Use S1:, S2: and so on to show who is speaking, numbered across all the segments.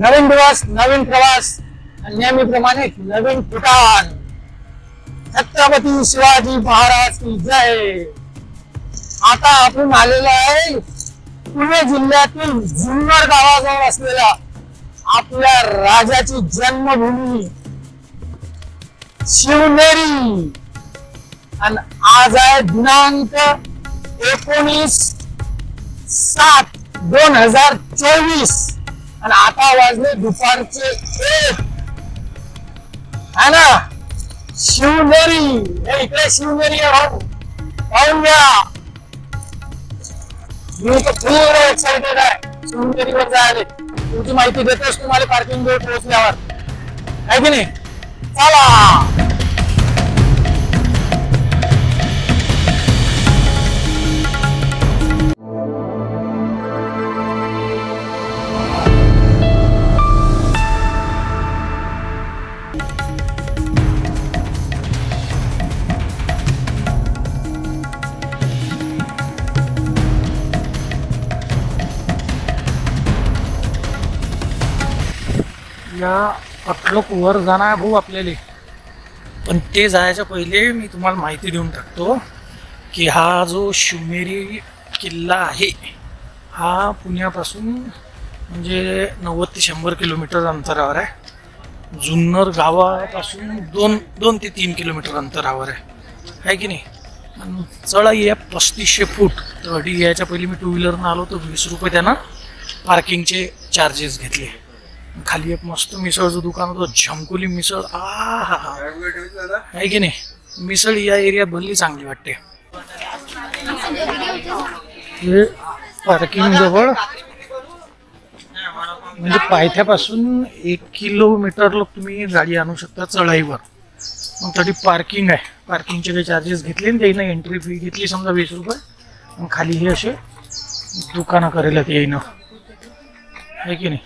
S1: नवीन दिवस नवीन प्रवास नेहमीप्रमाणे नवीन ठिकाण. छत्रपती शिवाजी महाराज की जय. आता आपण आलेलो आहे पुणे जिल्ह्यातील जुन्नर गावाजवळ असलेल्या आपल्या राजाची जन्मभूमी शिवनेरी. आणि आज आहे दिनांक एकोणीस सात दोन हजार चोवीस. आणि आता वाजले दुपारचे एक. ना? शिवनेरी. हे इकडे शिवनेरी आहे भाऊ. पाहून घ्या. मी तर पूर्ण एक्साइटेड आहे. शिवनेरीवर जायला. तुमची माहिती देतोच तुम्हाला पार्किंग वेळ पोहोचल्यावर. आहे की नाही? चला. या अटलोक वर जाणार भाऊ आपल्याला. पण ते जायच्या पहिले मी तुम्हाला माहिती देऊन टाकतो की हा जो शिवनेरी किल्ला आहे हा पुण्यापासून म्हणजे नव्वद ते शंभर किलोमीटर अंतरावर आहे. जुन्नर गावापासून दोन दोन ते तीन किलोमीटर अंतरावर आहे. आहे की नाही? आणि चढाई आहे पस्तीसशे फूट. तर यायच्या पहिले मी टू व्हीलरनं आलो तर वीस रुपये त्यांना पार्किंगचे चार्जेस घेतले. खाली एक मस्त मिसळचं दुकान होतं झमकोली मिसळ. आ हा हा. आहे की नाही? मिसळ या एरियात भरली चांगली वाटते. हे पार्किंग जवळ म्हणजे पायथ्यापासून एक किलोमीटर लोक तुम्ही गाडी आणू शकता चढाईवर. मग तरी पार्किंग आहे. पार्किंगचे काही चार्जेस घेतले ना त्याईन एंट्री फी घेतली समजा वीस रुपये. मग खाली हे असे दुकानं करेल ते येईनं. आहे की नाही?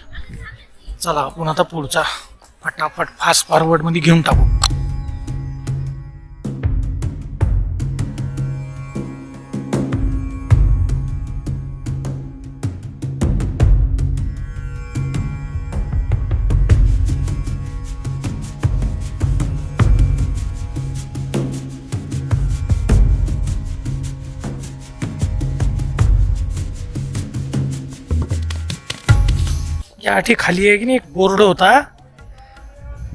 S1: चला आपण आता पुढचा फटाफट फास्ट फॉरवर्डमध्ये घेऊन टाकू. या आठी खाली आहे की नाही? एक बोर्ड होता.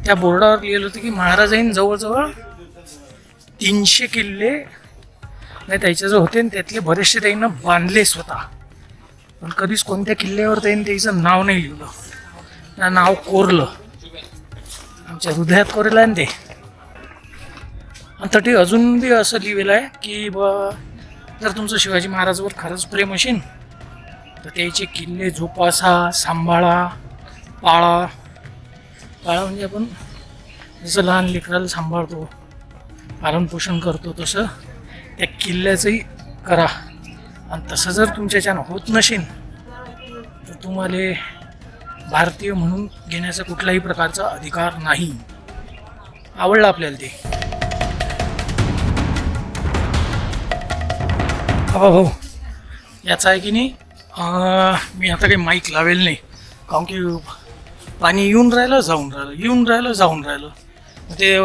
S1: त्या बोर्डावर लिहिलं होतं की महाराजांनी जवळजवळ तीनशे किल्ले नाही त्याचे जे होते ना त्यातले बरेचसे त्यांना बांधले स्वतः. पण कधीच कोणत्या किल्ल्यावर त्यांनी त्याचं नाव नाही लिहिलं. ना नाव कोरलं. आमच्या हृदयात कोरलं आहे ना ते. आणि तटी अजून बी असं लिहिलेलं आहे की ब जर तुमचं शिवाजी महाराजावर खरंच प्रेम असेल तर त्याचे किल्ले जोपासा सांभाळा पाळा पाळा म्हणजे आपण जसं लहान लेकराला सांभाळतो पालनपोषण करतो तसं त्या किल्ल्याचंही करा. आणि तसं जर तुमच्याच्यानं होत नसेल तर तुम्हाला भारतीय म्हणून घेण्याचा कुठलाही प्रकारचा अधिकार नाही. आवडलं आपल्याला ते. हा भाऊ याचा आहे की नाही? मी आता काही माईक लावेल नाही. कारण की पाणी येऊन राहिलं जाऊन राहिलं येऊन राहिलं जाऊन राहिलं. ते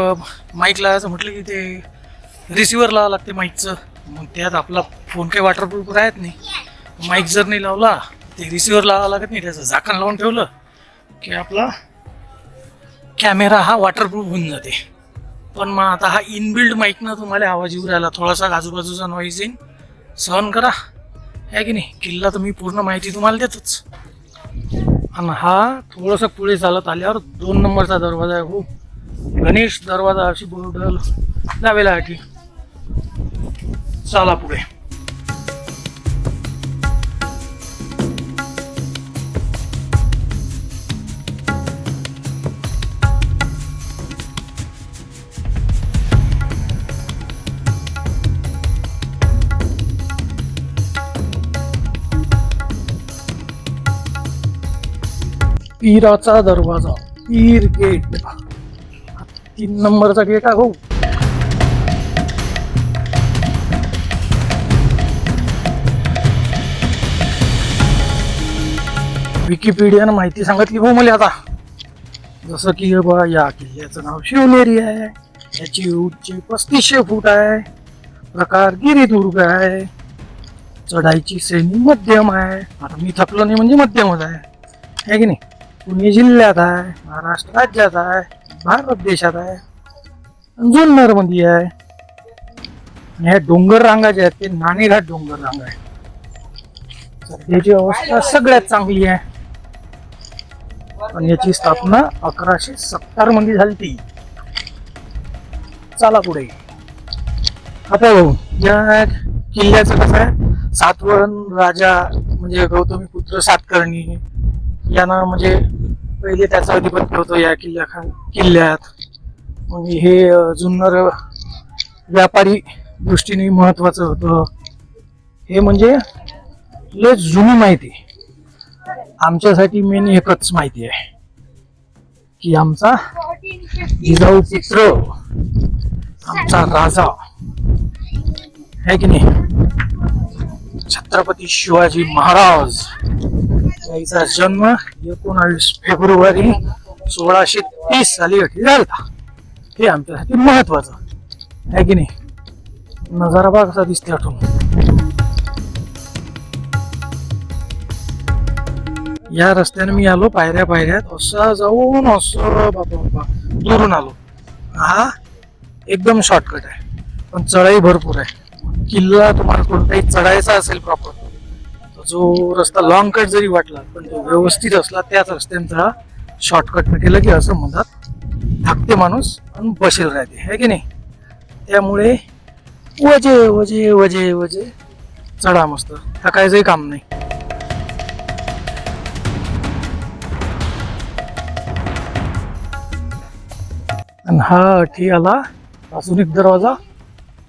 S1: माईक लावायचं म्हटलं की ते रिसिवर लावावं लागते माईकचं. मग त्यात आपला फोन काही वॉटरप्रूफ राहत नाही. माईक जर नाही लावला ते रिसिवर लावा लागत नाही. त्याचं झाकण लावून ठेवलं की आपला कॅमेरा हा वॉटरप्रूफ होऊन जाते. पण मग आता हा इनबिल्ड माईकनं तुम्हाला आवाज येऊ राहिला. थोडासा आजूबाजूचा नॉईज येईन. सहन करा. आहे की नाही? किल्ला तर मी पूर्ण माहिती तुम्हाला देतोच. आणि हा थोडंसं पुढे चालत आल्यावर दोन नंबरचा दरवाजा आहे हो. गणेश दरवाजा अशी बोर्ड लावेला चला पुढे. पीराचा दरवाजा पीर गेट. तीन नंबरचा गेट आहे हो विकिपीडियानं माहिती सांगितली भाऊ मला आता. जसं की बा या किल्ल्याचं नाव शिवनेरी आहे. याची उंची पस्तीसशे फूट आहे. प्रकार गिरीदुर्ग आहे. चढाईची श्रेणी मध्यम आहे. आता मी थकलो नाही म्हणजे मध्यमच आहे. आहे की नाही? पुणे जिल्ह्यात आहे महाराष्ट्र राज्यात आहे भारत देशात आहे जुन्नरमध्ये आहे. आणि ह्या डोंगर रांगा ज्या आहेत ते नाणेघाट डोंगर रांगा आहे. सध्याची अवस्था सगळ्यात चांगली आहे. पण याची स्थापना अकराशे सत्तरमध्ये झाली ती चला पुढे. आता भाऊ या किल्ल्याचं कसं आहे? सातवहन राजा म्हणजे गौतमी पुत्र सातकर्णी यानं म्हणजे पहिले त्याचा अधिपत्य होतो या किल्ल्या किल्ल्यात. म्हणजे हे जुन्नर व्यापारी दृष्टीने महत्वाचं होतं. हे म्हणजे लय जुनी माहिती. आमच्यासाठी मेन एकच माहिती आहे की आमचा जिजाऊ पुत्र आमचा राजा. आहे की नाही? छत्रपती शिवाजी महाराज. याचा जन्म एकोणावीस फेब्रुवारी सोळाशे तीस साली अटी झाला. हे आमच्यासाठी महत्वाचं आहे की नाही? नजारा बघा कसा दिसते आठवून या रस्त्याने मी आलो पायऱ्या पायऱ्यात. असं जाऊन असं बाबा बाबा दुरून आलो. हा एकदम शॉर्टकट आहे. पण चढाई भरपूर आहे. किल्ला तुम्हाला कोणताही चढायचा असेल प्रॉपर जो रस्ता लॉंग कट जरी वाटला पण तो व्यवस्थित असला त्याच रस्त्यांचा चढा शॉर्टकट केलं की असं म्हणतात धाकते माणूस आणि बसेल राहते. है की नाही? त्यामुळे वजे वजे वजे वजे चढा मस्त. थकायचंही काम नाही. आणि हा अठी आला अजून एक दरवाजा.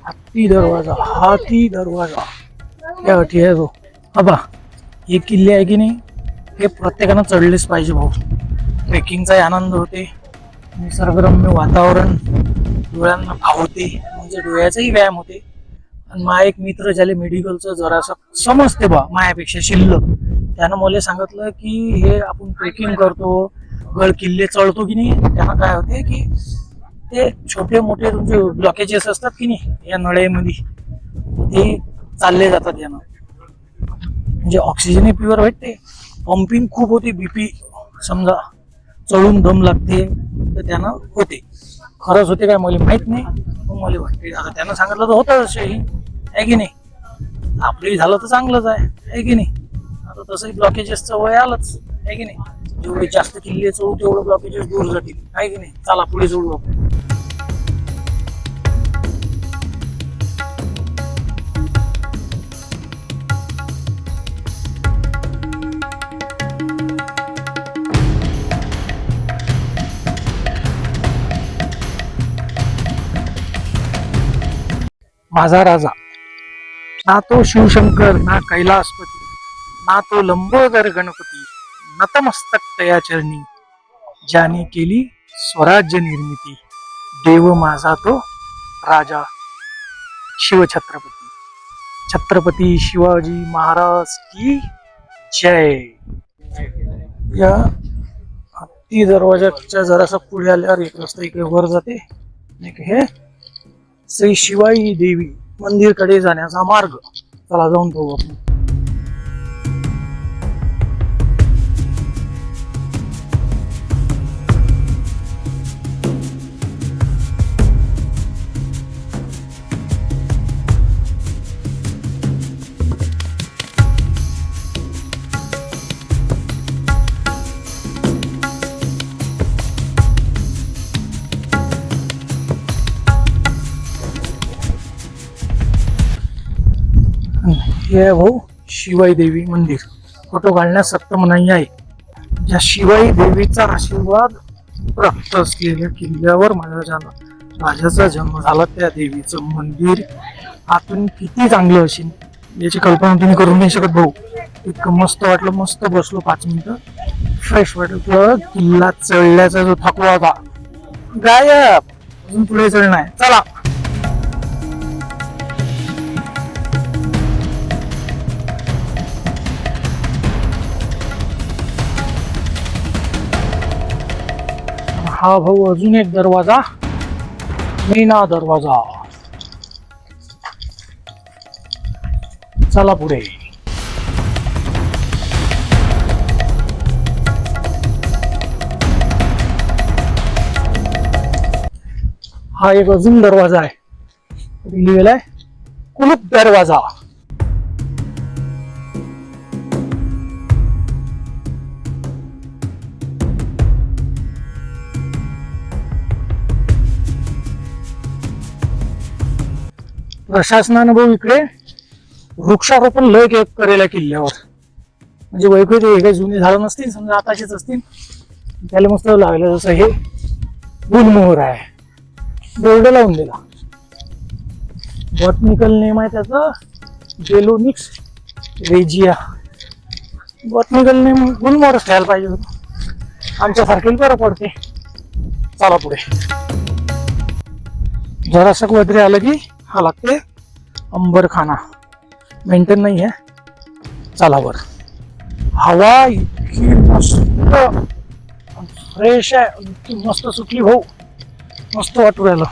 S1: हत्ती दरवाजा हाती दरवाजा. या अठी आहे तो. बाबा हे किल्ले आहे की नाही? हे प्रत्येकानं चढलेच पाहिजे भाऊ. ट्रेकिंगचाही आनंद होते. निसर्गरम्य वातावरण डोळ्यांना भावते म्हणजे डोळ्याचाही व्यायाम होते. आणि मा एक मित्र ज्याला मेडिकलचं जरासं समजते बा मायापेक्षा शिल्लक. त्यानं मला सांगितलं की हे आपण ट्रेकिंग करतो. गड किल्ले चढतो की नाही? त्यानं काय होते की ते छोटे मोठे तुमचे ब्लॉकेजेस असतात की नाही या नळ्यामध्ये ते चालले जातात यानं. म्हणजे ऑक्सिजन प्युअर भेटते पंपिंग खूप होते बीपी समजा चढून दम लागते तर त्यानं होते. खरंच होते काय मला माहीत नाही पण मला वाटते. आता त्यानं सांगितलं तर होतं तसंही आहे की नाही? आपलंही झालं तर चांगलंच आहे. आहे की नाही? आता तसंही ब्लॉकेजेसचं वय आलंच. आहे की नाही? जेवढे जास्त किल्ले चढू तेवढं ब्लॉकेजेस दूर जातील. आहे की नाही? चला पुढे चढू आपण. माझा राजा. ना तो शिवशंकर ना कैलासपती ना तो लंबोदर गणपती नतमस्तक तया चरणी ज्याने केली स्वराज्य निर्मिती. देव माझा तो राजा. शिवछत्रपती. छत्रपती शिवाजी महाराज की जय. या हत्ती दरवाजाच्या जरासा पुढे आल्यावर एक रस्ता इकडे वर जाते. हे? श्री शिवाई देवी मंदिरकडे जाण्याचा मार्ग. चला जाऊन पाहू आपण. हे आहे भाऊ शिवाई देवी मंदिर. फोटो घालण्यास सक्त मनाई आहे. ज्या शिवाई देवीचा आशीर्वाद प्राप्त असलेल्या किल्ल्यावर माझा जन्म राजाचा जन्म झाला त्या देवीचं मंदिर आतून किती चांगलं असेल याची कल्पना तुम्ही करू नाही शकत भाऊ. इतकं मस्त वाटलं मस्त बसलो पाच मिनिटं. फ्रेश वाटलं किल्ला चढल्याचा जो थकवा होता. गायब. अजून पुढे चढणार. आहे चला. हा भाऊ अजून एक दरवाजा मीना दरवाजा. चला पुढे. हा एक अजून दरवाजा आहे. लिहिलेला आहे कुलूप दरवाजा. प्रशासनानं भाऊ इकडे. वृक्षारोपण लय करेला करेल किल्ल्यावर. म्हणजे वैकुंठ हे काही जुने झाडं नसतील समजा आताचेच असतील. त्याला मस्त लागलं जसं हे गुलमोहर आहे. बोर्ड लावून दिला. बॉटनिकल नेम आहे त्याचा. बेलोनिक्स रेजिया. बॉटनिकल नेम गुलमोहरच ठेवायला पाहिजे होतं. आमच्यासारखे बरं पडते. चला पुढे. जरासं वगैरे आलं की हा लागतोय अंबरखाना मेंटेन नाही आहे चालावर। हवा इतकी मस्त फ्रेश आहे इतकी मस्त सुटली भाऊ मस्त वाटू राहिलं।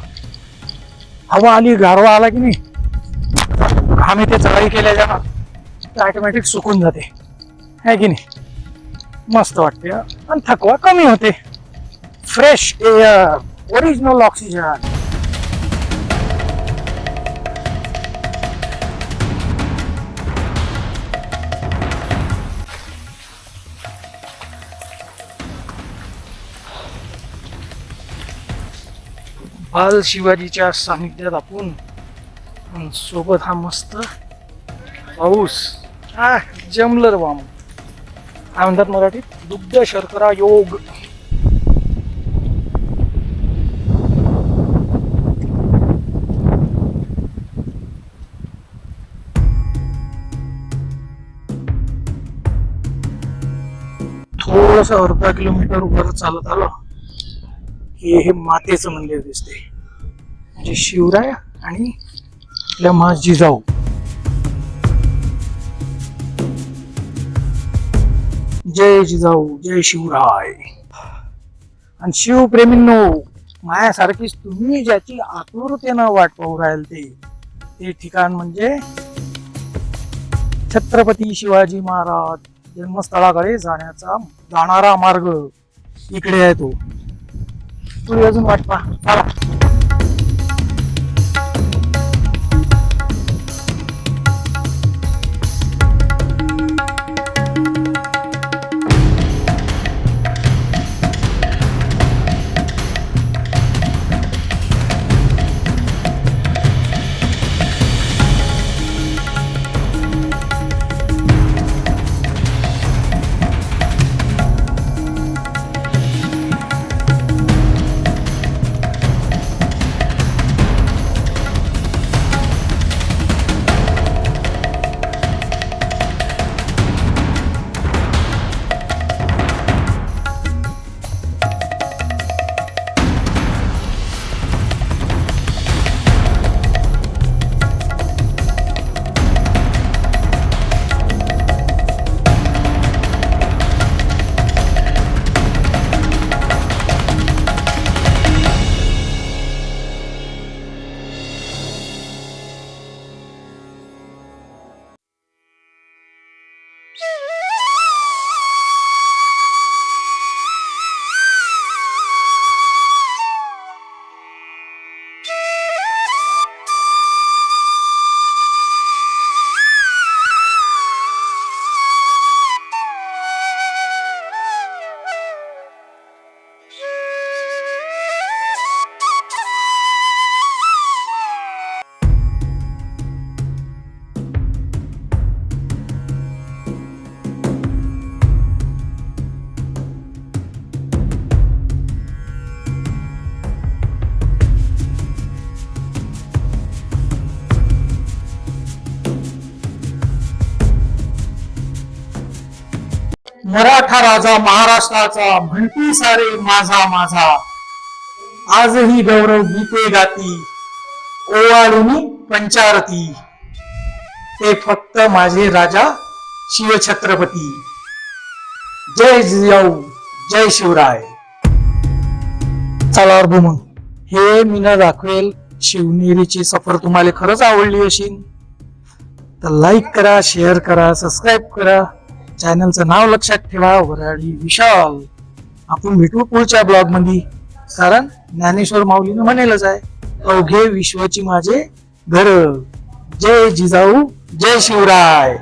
S1: हवा आली गारवा आला की नाही आम्ही ते चढाई केल्या जाणार ऑटोमॅटिक सुकून जाते. है की नाही? मस्त वाटते. आणि थकवा कमी होते. फ्रेश एअर ओरिजिनल ऑक्सिजन बाल शिवाजीच्या सानिध्यात आपण सोबत हा मस्त पाऊस. हा जमलं वाम. बाम काय म्हणतात मराठीत दुग्ध शर्करा योग. थोडस अर्धा किलोमीटर वर चालत आलं. की हे मातेचं मंदिर दिसते म्हणजे शिवराय आणि आपल्या मा जिजाऊ जय जिजाऊ जय शिवराय. आणि शिवप्रेमींनो मायासारखीच तुम्ही ज्याची आतुरतेनं वाट पाहू राहील ते ते ठिकाण म्हणजे छत्रपती शिवाजी महाराज जन्मस्थळाकडे जाण्याचा जाणारा मार्ग इकडे आहे तो. पुढे अजून वाट पहा चला मराठा राजा महाराष्ट्राचा म्हणती सारे माझा माझा. आजही गौरव गीते गाती ओवाळुनी पंचारती. ते फक्त माझे राजा शिवछत्रपती. जय जिजाऊ जय शिवराय. चला बो मग हे मी न दाखवेल शिवनेरीची सफर तुम्हाला खरंच आवडली असेल. तर लाईक करा शेअर करा सबस्क्राईब करा. चॅनलचं नाव लक्षात ठेवा वराडी विशाल. आपण भेटू पुढच्या ब्लॉगमध्ये कारण ज्ञानेश्वर माऊलीनं म्हणेलच आहे अवघे विश्वाची माझे घर. जय जिजाऊ जय शिवराय.